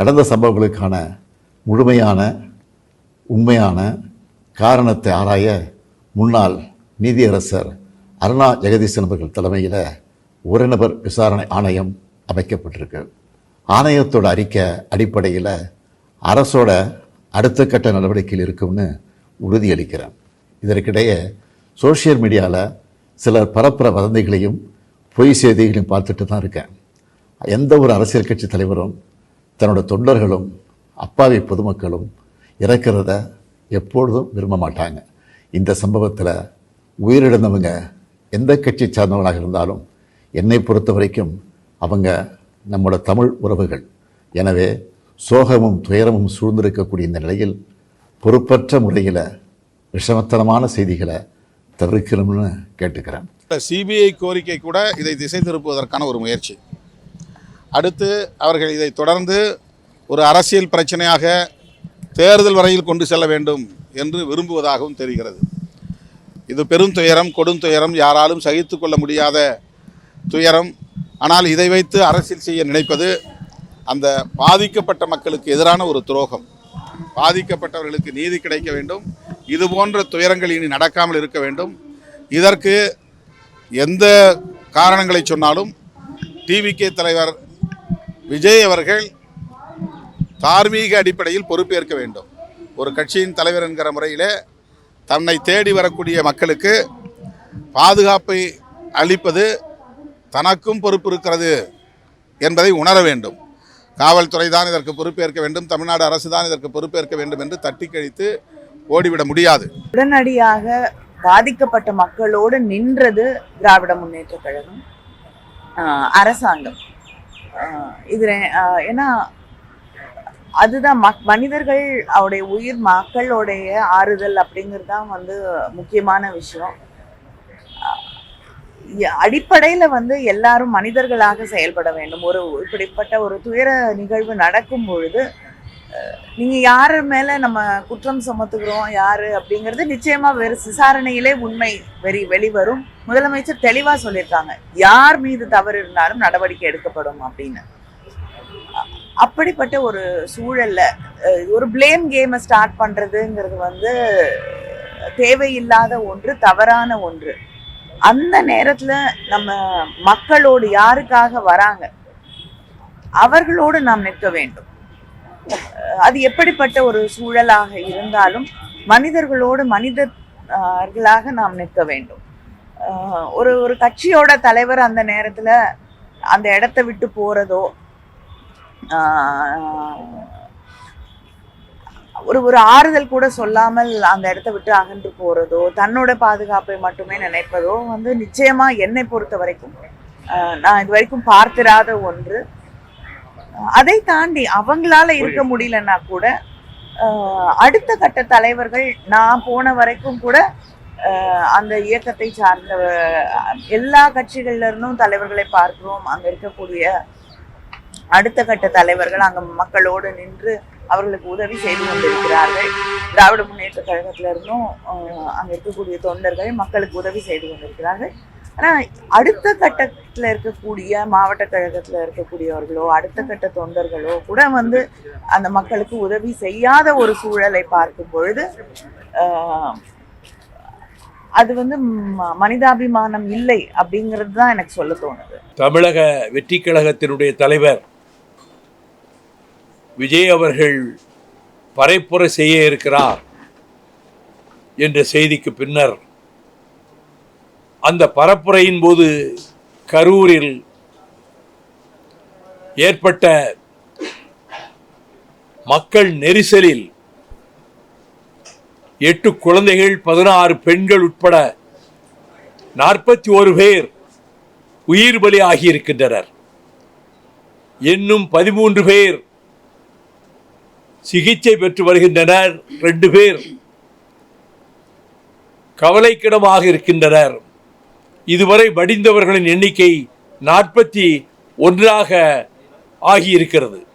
நடந்த சம்பவங்களுக்கான முழுமையான உண்மையான காரணத்தை ஆராய முன்னாள் நீதியரசர் அருணா ஜெகதீசன் அவர்கள் தலைமையில் ஒரு நபர் விசாரணை ஆணையம் அமைக்கப்பட்டிருக்கு. ஆணையத்தோட அறிக்கை அடிப்படையில் அரசோட அடுத்த கட்ட நடவடிக்கையில் இருக்கும்னு உறுதியளிக்கிறேன். இதற்கிடையே சோஷியல் மீடியாவில் சிலர் பரப்புற வதந்திகளையும் பொய் செய்திகளையும் பார்த்துட்டு தான் இருக்கேன். எந்த ஒரு அரசியல் கட்சி தலைவரும் தன்னோட தொண்டர்களும் அப்பாவி பொதுமக்களும் இறக்கிறத எப்பொழுதும் விரும்ப மாட்டாங்க. இந்த சம்பவத்தில் உயிரிழந்தவங்க எந்த கட்சி சார்ந்தவங்களாக இருந்தாலும் என்னை பொறுத்த வரைக்கும் அவங்க நம்மளோட தமிழ் உறவுகள். எனவே சோகமும் துயரமும் சூழ்ந்திருக்கக்கூடிய இந்த நிலையில் பொறுப்பற்ற முறையில் விஷமத்தனமான செய்திகளை தவிர்க்கணும்னு கேட்டுக்கிறேன். சிபிஐ கோரிக்கை கூட இதை திசை திருப்புவதற்கான ஒரு முயற்சி. அடுத்து அவர்கள் இதை தொடர்ந்து ஒரு அரசியல் பிரச்சனையாக தேர்தல் வரையில் கொண்டு செல்ல வேண்டும் என்று விரும்புவதாகவும் தெரிகிறது. இது பெருந்துயரம் கொடுந்துயரம் யாராலும் சகித்து கொள்ள முடியாத துயரம். ஆனால் இதை வைத்து அரசியல் செய்ய நினைப்பது அந்த பாதிக்கப்பட்ட மக்களுக்கு எதிரான ஒரு துரோகம். பாதிக்கப்பட்டவர்களுக்கு நீதி கிடைக்க வேண்டும். இது போன்ற துயரங்கள் இனி நடக்காமல் இருக்க வேண்டும். இதற்கு எந்த காரணங்களை சொன்னாலும் டிவிகே தலைவர் விஜய் அவர்கள் தார்மீக அடிப்படையில் பொறுப்பேற்க வேண்டும். ஒரு கட்சியின் தலைவர் என்கிற முறையில் தன்னை தேடி வரக்கூடிய மக்களுக்கு பாதுகாப்பை அளிப்பது தனக்கும் பொறுப்பு இருக்கிறது என்பதை உணர வேண்டும். காவல்துறை தான் இதற்கு பொறுப்பேற்க வேண்டும். தமிழ்நாடு அரசு தான் இதற்கு பொறுப்பேற்க வேண்டும் என்று தட்டி கழித்து ஓடிவிட முடியாது. உடனடியாக பாதிக்கப்பட்ட மக்களோடு நின்றது திராவிட முன்னேற்ற கழகம் அரசாங்கம். ஆஹ் இதுல ஆஹ் ஏன்னா அதுதான் மக் மனிதர்கள் அவருடைய உயிர் மக்களுடைய ஆறுதல் அப்படிங்கிறது தான் வந்து முக்கியமான விஷயம். அடிப்படையில் அடிப்படையில வந்து எல்லாரும் மனிதர்களாக செயல்பட வேண்டும். ஒரு இப்படிப்பட்ட ஒரு துயர நிகழ்வு நடக்கும் பொழுது நீங்க யாரு மேல நம்ம குற்றம் சுமத்துகிறோம் யாரு அப்படிங்கிறது நிச்சயமா வேறு விசாரணையிலே உண்மை வெறி வெளிவரும். முதலமைச்சர் தெளிவா சொல்லியிருக்காங்க. யார் மீது தவறு இருந்தாலும் நடவடிக்கை எடுக்கப்படும் அப்படின்னு. அப்படிப்பட்ட ஒரு சூழல்ல ஒரு பிளேம் கேமை ஸ்டார்ட் பண்றதுங்கிறது வந்து தேவையில்லாத ஒன்று தவறான ஒன்று. அந்த நேரத்துல நம்ம மக்களோடு யாருக்காக வராங்க? அவர்களோடு நாம் நிற்க வேண்டும். அது எப்படிப்பட்ட ஒரு சூழலாக இருந்தாலும் மனிதர்களோடு மனிதர்களாக நாம் நிற்க வேண்டும். ஒரு ஒரு கட்சியோட தலைவர் அந்த நேரத்துல அந்த இடத்த விட்டு போறதோ ஆஹ் ஒரு ஒரு ஆறுதல் கூட சொல்லாமல் அந்த இடத்த விட்டு அகன்று போறதோ தன்னோட பாதுகாப்பை மட்டுமே நினைப்பதோ வந்து நிச்சயமா என்னை பொறுத்த வரைக்கும் ஆஹ் நான் இது வரைக்கும் பார்த்திராத ஒன்று. அதை தாண்டி அவங்களால இருக்க முடியலன்னா கூட அடுத்த கட்ட தலைவர்கள் நான் போன வரைக்கும் கூட அந்த இயக்கத்தை சார்ந்த எல்லா கட்சிகள்ல இருந்தும் தலைவர்களை பார்க்கிறோம். அங்க இருக்கக்கூடிய அடுத்த கட்ட தலைவர்கள் அங்க மக்களோடு நின்று அவர்களுக்கு உதவி செய்து கொண்டிருக்கிறார்கள். திராவிட முன்னேற்ற கழகத்துல இருந்தும் ஆஹ் அங்க இருக்கக்கூடிய தொண்டர்கள் மக்களுக்கு உதவி செய்து கொண்டிருக்கிறார்கள். ஆனால் அடுத்த கட்டத்தில் இருக்கக்கூடிய மாவட்ட கழகத்தில் இருக்கக்கூடியவர்களோ அடுத்த கட்ட தொண்டர்களோ கூட வந்து அந்த மக்களுக்கு உதவி செய்யாத ஒரு சூழலை பார்க்கும் பொழுது அது வந்து மனிதாபிமானம் இல்லை அப்படிங்கிறது தான் எனக்கு சொல்ல தோணுது. தமிழக வெற்றி கழகத்தினுடைய தலைவர் விஜய் அவர்கள் பறைப்புரை செய்ய இருக்கிறார் என்ற செய்திக்கு பின்னர் அந்த பரப்புரையின் போது கரூரில் ஏற்பட்ட மக்கள் நெரிசலில் எட்டு குழந்தைகள் பதினாறு பெண்கள் உட்பட நாற்பத்தி ஒரு பேர் உயிர் பலி ஆகியிருக்கின்றனர். இன்னும் பதிமூன்று பேர் சிகிச்சை பெற்று வருகின்றனர். ரெண்டு பேர் கவலைக்கிடமாக இருக்கின்றனர். இதுவரை மடிந்தவர்களின் எண்ணிக்கை நாற்பத்தி ஒன்றாக ஆகியிருக்கிறது.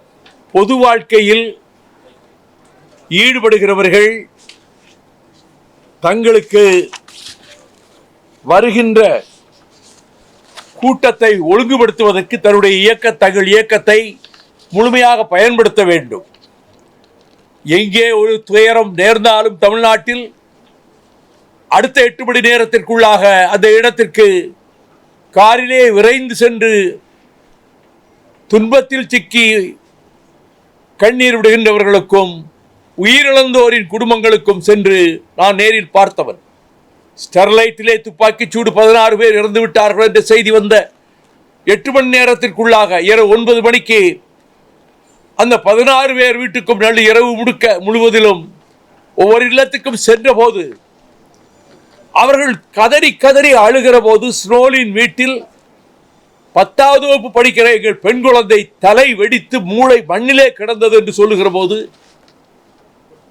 பொது வாழ்க்கையில் ஈடுபடுகிறவர்கள் தங்களுக்கு வருகின்ற கூட்டத்தை ஒழுங்குபடுத்துவதற்கு தன்னுடைய இயக்க தங்கள் இயக்கத்தை முழுமையாக பயன்படுத்த வேண்டும். எங்கே ஒரு துயரம் நேர்ந்தாலும் தமிழ்நாட்டில் அடுத்த எட்டு மணி நேரத்திற்குள்ளாக அந்த இடத்திற்கு காரிலே விரைந்து சென்று துன்பத்தில் சிக்கி கண்ணீர் விடுகின்றவர்களுக்கும் உயிரிழந்தோரின் குடும்பங்களுக்கும் சென்று நான் நேரில் பார்த்தவன். ஸ்டெர்லைட்டிலே துப்பாக்கிச் சூடு பதினாறு பேர் இறந்து விட்டார்கள் என்ற செய்தி வந்த எட்டு மணி நேரத்திற்குள்ளாக இரவு ஒன்பது மணிக்கு அந்த பதினாறு பேர் வீட்டுக்கும் நல்ல இரவு முடுக்க முழுவதிலும் ஒவ்வொரு இல்லத்துக்கும் சென்றபோது அவர்கள் கதறி கதறி அழுகிற போது ஸ்னோலின் வீட்டில் பத்தாவது வகுப்பு படிக்கிற எங்கள் பெண் குழந்தை தலை வெடித்து மூளை மண்ணிலே கிடந்தது என்று சொல்லுகிற போது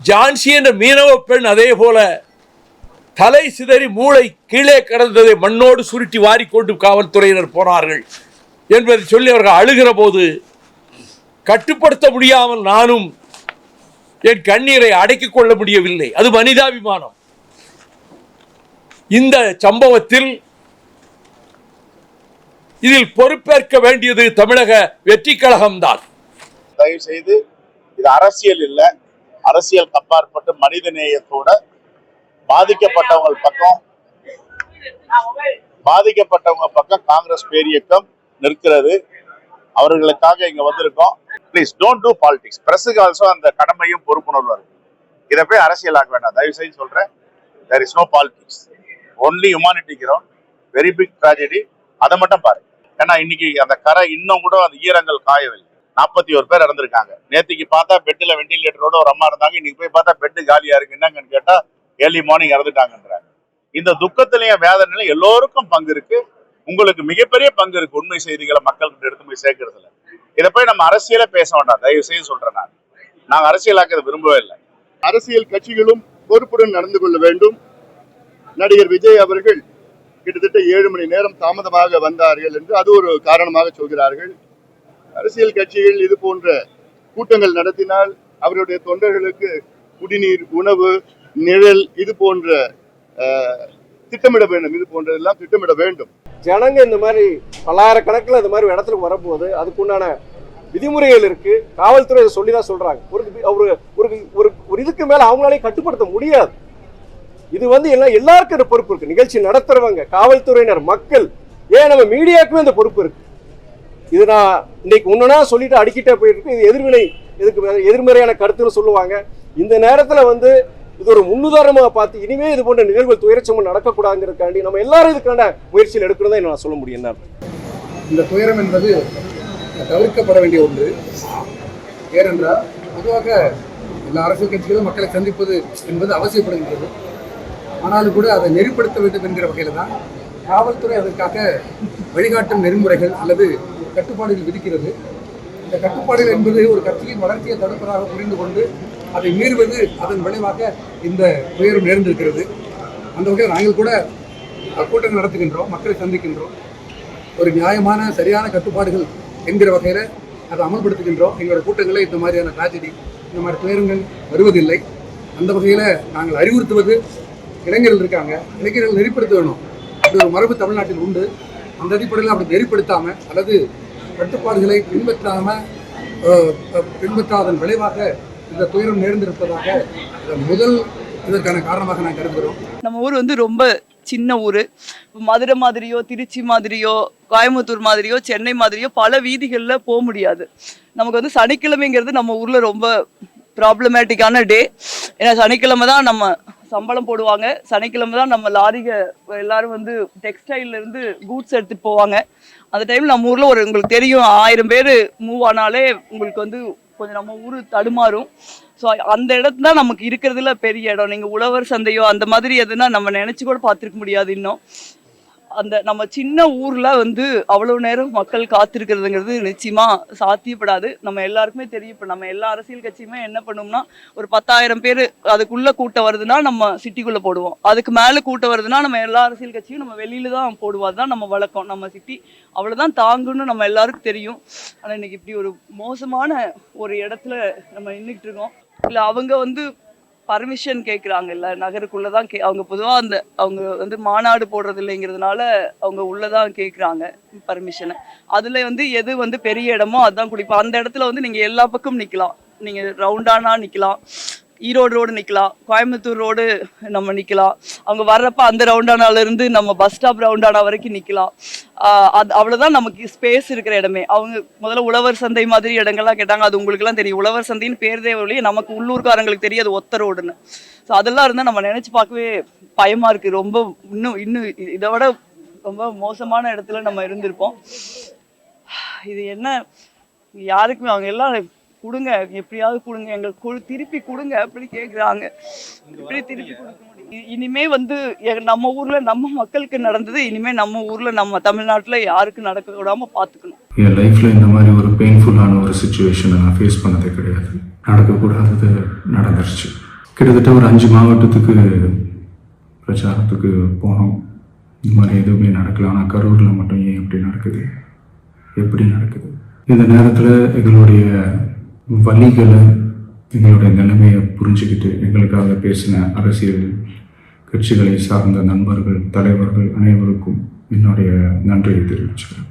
ஜான்சி என்ற மீனவ பெண் அதே போல தலை சிதறி மூளை கீழே கிடந்ததை மண்ணோடு சுருட்டி வாரிக்கொண்டு காவல்துறையினர் போனார்கள் என்பதை சொல்லி அவர்கள் அழுகிற போது கட்டுப்படுத்த முடியாமல் நானும் என் கண்ணீரை அடக்கிக் கொள்ள முடியவில்லை. அது மனிதாபிமானம். இந்த சம்பவத்தில் இதில் பொறுப்பேற்க வேண்டியது தமிழக வெற்றி கழகம்தான் தயவு செய்து இது அரசியல் இல்ல. அரசியல் அப்பாற்பட்டு மனித நேயத்தோட பாதிக்கப்பட்டவங்க பக்கம் பாதிக்கப்பட்டவங்க பக்கம் காங்கிரஸ் பேரியக்கம் நிற்கிறது. அவர்களுக்காக இங்க வந்திருக்கோம். ப்ளீஸ் டோன்ட் டூ பாலிடிக்ஸ் பிரஸுக்கு ஆல்சோ அந்த கடமையும் பொறுப்புணர்வு இருக்கு. இதை போய் அரசியலாக்க வேண்டாம். தயவு செய்து சொல்றேன். There is no politics only humanity ground very big tragedy அதை மட்டும் பாருங்க ஏன்னா இன்னைக்கு அந்த கரை இன்னும் கூட அந்த ஈரங்கள் காயவில்லை. நாற்பத்தி ஒரு பேர் இறந்துருக்காங்க. நேத்திக்கு பார்த்தா பெட்டில் வெண்டிலேட்டரோட ஒரு அம்மா இருந்தாங்க. இன்னைக்கு போய் பார்த்தா பெட்டு காலியா இருக்கு. என்னங்கன்னு கேட்டா ஏர்லி மார்னிங் இறந்துட்டாங்கன்றாங்க. இந்த துக்கத்திலையும் வேதனையில எல்லோருக்கும் பங்கு இருக்கு. உங்களுக்கு மிகப்பெரிய பங்கு இருக்கு. உண்மை செய்திகளை மக்கள்கிட்ட எடுத்து போய் சேர்க்கறதுல. இதை போய் நம்ம அரசியல பேச வேண்டாம். தயவு செய்து சொல்றேன் நான். நாங்க அரசியலாக்க விரும்பவே இல்லை. அரசியல் கட்சிகளும் பொறுப்புடன் நடந்து கொள்ள வேண்டும். நடிகர் விஜய் அவர்கள் கிட்டத்தட்ட ஏழு மணி நேரம் தாமதமாக வந்தார்கள் என்று அது ஒரு காரணமாக சொல்கிறார்கள். அரசியல் கட்சிகள் இது போன்ற கூட்டங்கள் நடத்தினால் அவருடைய தொண்டர்களுக்கு குடிநீர் உணவு நிழல் இது போன்ற திட்டமிட வேண்டும். இது போன்றதெல்லாம் திட்டமிட வேண்டும். ஜனங்க இந்த மாதிரி பல்லாயிரக்கணக்கில் இந்த மாதிரி இடத்துக்கு வரும்போது அதுக்குண்டான விதிமுறைகள் இருக்கு. காவல்துறை சொல்லி தான் சொல்றாங்க. ஒரு ஒரு ஒரு ஒரு இதுக்கு மேல அவங்களாலே கட்டுப்படுத்த முடியாது. இது வந்து எல்லாம் எல்லாருக்கும் இந்த பொறுப்பு இருக்கு. நிகழ்ச்சி நடத்துறவங்க காவல்துறையினர் மக்கள். ஏன் நம்ம மீடியாவுக்குமே இந்த பொறுப்பு இருக்கு? இது நான் இன்னைக்கு ஒன்றுனா சொல்லிட்டு அடிக்கிட்டே போயிருக்கு இது எதிர்வினை இதுக்கு எதிர்மறையான கருத்துன்னு சொல்லுவாங்க. இந்த நேரத்தில் வந்து இது ஒரு முன்னுதாரணமாக பார்த்து இனிமே இது போன்ற நிகழ்வுகள் துயரச்சம்பவம் நடக்கக்கூடாதுங்கிறதுக்காண்டி நம்ம எல்லாரும் இதுக்கான முயற்சியில் எடுக்கணும் தான் நான் சொல்ல முடியும். என்ன இந்த துயரம் என்பது தவிர்க்கப்பட வேண்டிய ஒன்று. ஏனென்றால் பொதுவாக எல்லா அரசியல் கட்சிகளும் மக்களை சந்திப்பது என்பது அவசியப்படுகின்றது. ஆனாலும் கூட அதை நெறிப்படுத்த வேண்டும் என்கிற வகையில் தான் காவல்துறை அதற்காக வழிகாட்டும் நெறிமுறைகள் அல்லது கட்டுப்பாடுகள் விதிக்கிறது. இந்த கட்டுப்பாடுகள் என்பது ஒரு கட்சியின் வளர்ச்சியை தடுப்பதாக புரிந்து கொண்டு அதை மீறுவது அதன் விளைவாக இந்த உயர்வு நேர்ந்திருக்கிறது. அந்த வகையில் நாங்கள் கூட கூட்டங்கள் நடத்துகின்றோம் மக்களை சந்திக்கின்றோம். ஒரு நியாயமான சரியான கட்டுப்பாடுகள் என்கிற வகையில் அதை அமல்படுத்துகின்றோம். எங்களோட கூட்டங்களில் இந்த மாதிரியான tragedy இந்த மாதிரி துயரங்கள் வருவதில்லை. அந்த வகையில் நாங்கள் அறிவுறுத்துவது இளைஞர்கள் இருக்காங்க. இளைஞர்கள் நெறிப்படுத்த வேணும் அப்படி ஒரு மரபு தமிழ்நாட்டில் உண்டு. அந்த அடிப்படையில் அப்படி நெறிப்படுத்தாமல் அல்லது கட்டுப்பாடுகளை பின்பற்றாமல் பின்பற்றாதன் விளைவாக இந்த துயரம் நேர்ந்திருப்பதாக முதல் இதற்கான காரணமாக நான் கருதுகிறோம். நம்ம ஊர் வந்து ரொம்ப சின்ன ஊர். மதுரை மாதிரியோ திருச்சி மாதிரியோ கோயம்புத்தூர் மாதிரியோ சென்னை மாதிரியோ பல வீதிகளில் போக முடியாது. நமக்கு வந்து சனிக்கிழமைங்கிறது நம்ம ஊரில் ரொம்ப ப்ராப்ளமேட்டிக்கான டே ஏன்னா சனிக்கிழமை தான் நம்ம சம்பளம் போடுவாங்க. சனிக்கிழமை தான் நம்ம லாரிக எல்லாரும் வந்து டெக்ஸ்டைல்ல இருந்து கூட்ஸ் எடுத்துட்டு போவாங்க. அந்த டைம்ல நம்ம ஊர்ல ஒரு உங்களுக்கு தெரியும் ஆயிரம் பேர் மூவ் ஆனாலே உங்களுக்கு வந்து கொஞ்சம் நம்ம ஊர் தடுமாறும். ஸோ அந்த இடத்துல நமக்கு இருக்கிறதுல பெரிய இடம். நீங்கள் உழவர் சந்தையோ அந்த மாதிரி எதுனா நம்ம நினச்சி கூட பார்த்துருக்க முடியாது இன்னும். அந்த நம்ம சின்ன ஊரில் வந்து அவ்வளோ நேரம் மக்கள் காத்திருக்கிறதுங்கிறது நிச்சயமாக சாத்தியப்படாது. நம்ம எல்லாருக்குமே தெரியும். இப்போ நம்ம எல்லா அரசியல் கட்சியுமே என்ன பண்ணுவோம்னா ஒரு பத்தாயிரம் பேர் அதுக்குள்ளே கூட்டம் வருதுன்னா நம்ம சிட்டிக்குள்ளே போடுவோம். அதுக்கு மேலே கூட்டம் வருதுன்னா நம்ம எல்லா அரசியல் கட்சியும் நம்ம வெளியில தான் போடுவோம். அதுதான் நம்ம வழக்கம். நம்ம சிட்டி அவ்வளோதான் தாங்குன்னு நம்ம எல்லாருக்கும் தெரியும். ஆனால் இன்னைக்கு இப்படி ஒரு மோசமான ஒரு இடத்துல நம்ம நின்றுக்கிட்டு இருக்கோம். இல்லை அவங்க வந்து பர்மிஷன் கேட்குறாங்கல்ல நகருக்குள்ளே தான் கே அவங்க பொதுவாக அந்த அவங்க வந்து மாநாடு போடுறது இல்லைங்கிறதுனால அவங்க உள்ளே தான் கேட்குறாங்க பர்மிஷனை அதில் வந்து எது வந்து பெரிய இடமோ அதுதான் குடிப்போம் அந்த இடத்துல வந்து நீங்கள் எல்லா பக்கமும் நிற்கலாம் நீங்கள் ரவுண்டானா நிற்கலாம் ஈரோடு ரோடு நிற்கலாம் கோயம்புத்தூர் ரோடு நம்ம நிற்கலாம் அவங்க வர்றப்ப அந்த ரவுண்டானாலேருந்து நம்ம பஸ் ஸ்டாப் ரவுண்டானா வரைக்கும் நிற்கலாம் அது அவ்வளோதான் நமக்கு ஸ்பேஸ் இருக்கிற இடமே. அவங்க முதல்ல உழவர் சந்தை மாதிரி இடங்கள்லாம் கேட்டாங்க. அது உங்களுக்குலாம் தெரியும். உழவர் சந்தைன்னு பேர் தேவையில்லையே நமக்கு உள்ளூர்காரங்களுக்கு தெரியும் அது ஒத்த ரோடுன்னு. ஸோ அதெல்லாம் இருந்தால் நம்ம நினச்சி பார்க்கவே பயமாக இருக்குது ரொம்ப இன்னும் இன்னும் இதை விட ரொம்ப மோசமான இடத்துல நம்ம இருந்திருப்போம். இது என்ன? யாருக்குமே அவங்க எல்லாம் கொடுங்க எப்படியாவது கொடுங்க எங்களுக்கு கொடு திருப்பி கொடுங்க அப்படி கேட்குறாங்க இப்படி திருப்பி கொடுக்க முடியும் இனிமே வந்து எ- நம்ம ஊர்ல நம்ம மக்களுக்கு நடந்தது இனிமே நம்ம ஊர்ல நம்ம தமிழ்நாட்டுல யாருக்கும் நடக்க விடாம பாத்துக்கணும். என் லைஃப்பில் இந்த மாதிரி ஒரு பெயின்ஃபுல்லான ஒரு சுச்சுவேஷனை நான் ஃபேஸ் பண்ணதே கிடையாது. நடக்கக்கூடாதது நடந்துருச்சு. கிட்டத்தட்ட ஒரு அஞ்சு மாவட்டத்துக்கு பிரச்சாரத்துக்கு போனோம். இந்த மாதிரி எதுவுமே நடக்கல. ஆனால் கரூரில் மட்டும் ஏன் இப்படி நடக்குது? எப்படி நடக்குது? இந்த நேரத்தில் எங்களுடைய வழிகளை எங்களுடைய நிலைமையை புரிஞ்சுக்கிட்டு எங்களுக்காக பேசின அரசியல் கட்சிகளை சார்ந்த நண்பர்கள் தலைவர்கள் அனைவருக்கும் என்னுடைய நன்றியை தெரிவிச்சுக்கிறேன்.